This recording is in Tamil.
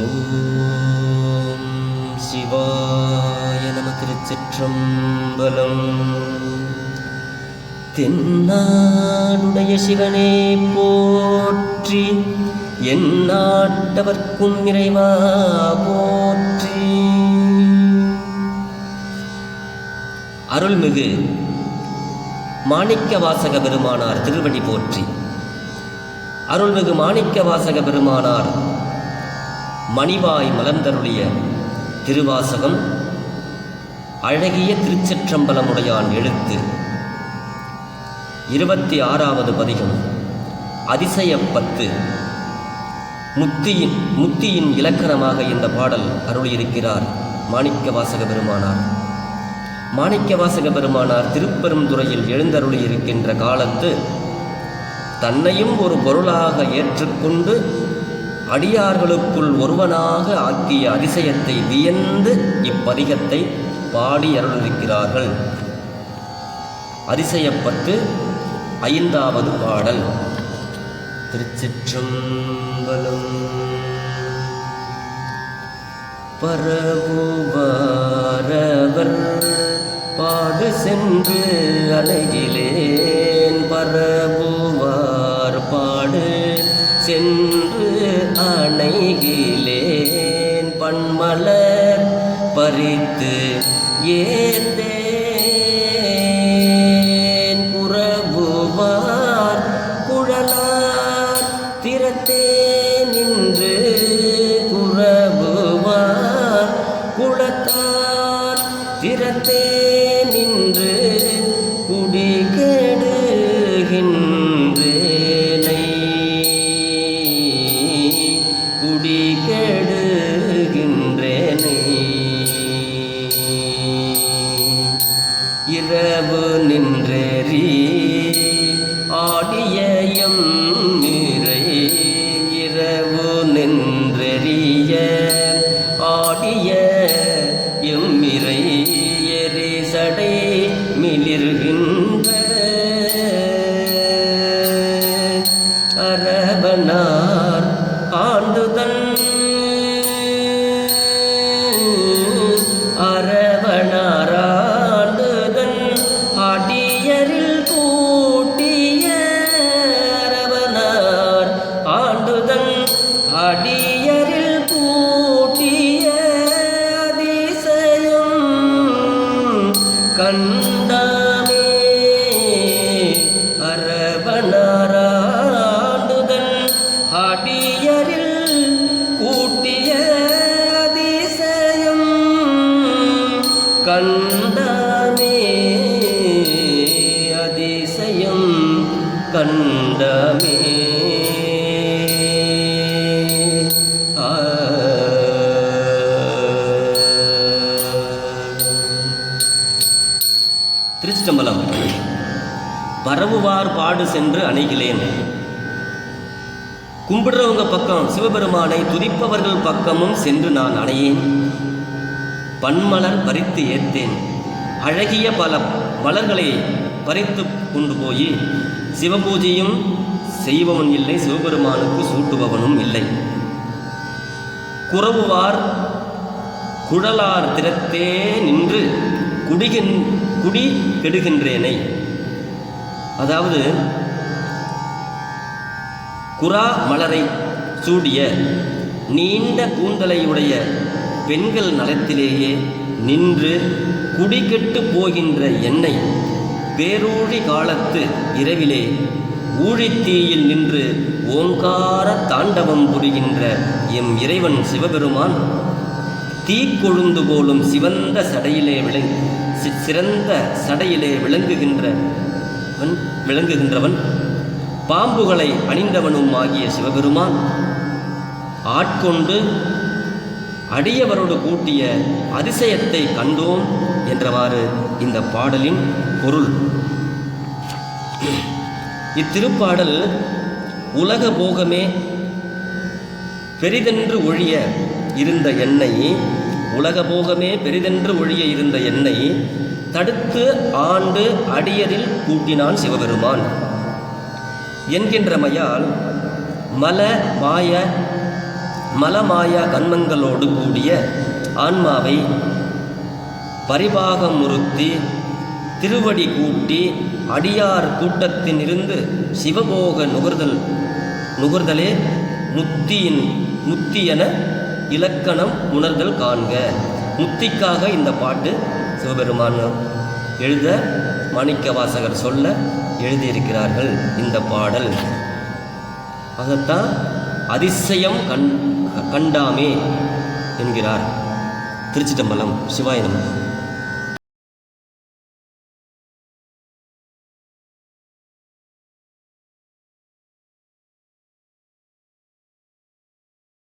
ஓம் சிவாய நம திருச்சிற்றம்பலம். தென்னாடுடைய சிவனே போற்றி என் நாட்டவர்க்கும் நிறைவா போற்றி. அருள்மிகு மாணிக்க வாசக பெருமானார் திருவடி போற்றி. அருள்மிகு மாணிக்க வாசக பெருமானார் மணிவாய் மலர்ந்தருளிய திருவாசகம் அழகிய திருச்சிற்றம்பலமுடையான் எழுத்து. இருபத்தி ஆறாவது பதிகம் அதிசயப்பத்து முத்தியின் முத்தியின் இலக்கணமாக இந்த பாடல் அருளியிருக்கிறார் மாணிக்க வாசக பெருமானார். மாணிக்க வாசக பெருமானார் திருப்பெருந்துறையில் எழுந்தருளியிருக்கின்ற காலத்து தன்னையும் ஒரு பொருளாக ஏற்றுக்கொண்டு அடியார்களுக்குள் ஒருவனாக ஆக்கிய அதிசயத்தை வியந்து இப்பதிகத்தை பாடி அருளிருக்கிறார்கள். அதிசயப்பத்து ஐந்தாவது பாடல். திருச்சிற்றம்பலம் பரவுவாரவர் பாடு சென்று அலைகிலேன் பரவுவார் மிளிர்கின்ற அரவனார் ஆண்டுதன். அரவனாராண்டுதன் அடியரில் கூட்டிய அரவனார் ஆண்டுதன். அடியரில் கூட்டிய அதிசயம். கண் கண்டமே அதிசயம் கண்டமே. ஆ. திருச்சிட்டம்பலம் பரவுவார் பாடு சென்று அணைகிலேன். கும்பிடுறவங்க பக்கம் சிவபெருமானை துதிப்பவர்கள் பக்கமும் சென்று நான் அணையேன். பன்மலர் பறித்து ஏத்தேன். அழகிய பல மலர்களை பறித்து கொண்டு போய் சிவபூஜையும் செய்பவன் இல்லை சிவபெருமானுக்கு சூட்டுபவனும் இல்லை. குறவுவார் குழலார் திறத்தே நின்று குடிகின் குடி கெடுகின்றேனை. அதாவது குரா மலரை சூடிய நீண்ட கூந்தலையுடைய பெண்கள் நலத்திலேயே நின்று குடிகெட்டு போகின்ற எண்ணெய் பேரூழி காலத்து இரவிலே ஊழித்தீயில் நின்று ஓங்கார தாண்டவம் புரிகின்ற எம் இறைவன் சிவபெருமான். தீக்கொழுந்து போலும் சிவந்த சடையிலே விளங் சிறந்த சடையிலே விளங்குகின்றவன் விளங்குகின்றவன். பாம்புகளை அணிந்தவனும் ஆகிய சிவபெருமான். ஆட்கொண்டு அடியவரோடு கூட்டிய அதிசயத்தை கண்டோம் என்றவாறு இந்த பாடலின் பொருள். இத்திருப்பாடல் உலக போகமே பெரிதென்று ஒழிய இருந்த எண்ணெய் உலக போகமே பெரிதென்று ஒழிய இருந்த எண்ணெய் தடுத்து ஆண்டு அடியரில் கூட்டினான் சிவபெருமான். என்கின்றமையால் மல மாய மலமாயா கன்மங்களோடு கூடிய ஆன்மாவை பரிபாகமுறுத்தி திருவடி கூட்டி அடியார் கூட்டத்தினிருந்து சிவபோக நுகர்தல் நுகர்தலே முத்தியின் முத்தி என இலக்கணம் உணர்தல் காண்க. முத்திக்காக இந்த பாட்டு சிவபெருமான் எழுத மாணிக்க வாசகர் சொல்ல எழுதியிருக்கிறார்கள் இந்த பாடல். அதைத்தான் அதிசயம் கண் கண்டாமே என்கிறார். திருச்சிட்டம்பலம் சிவாய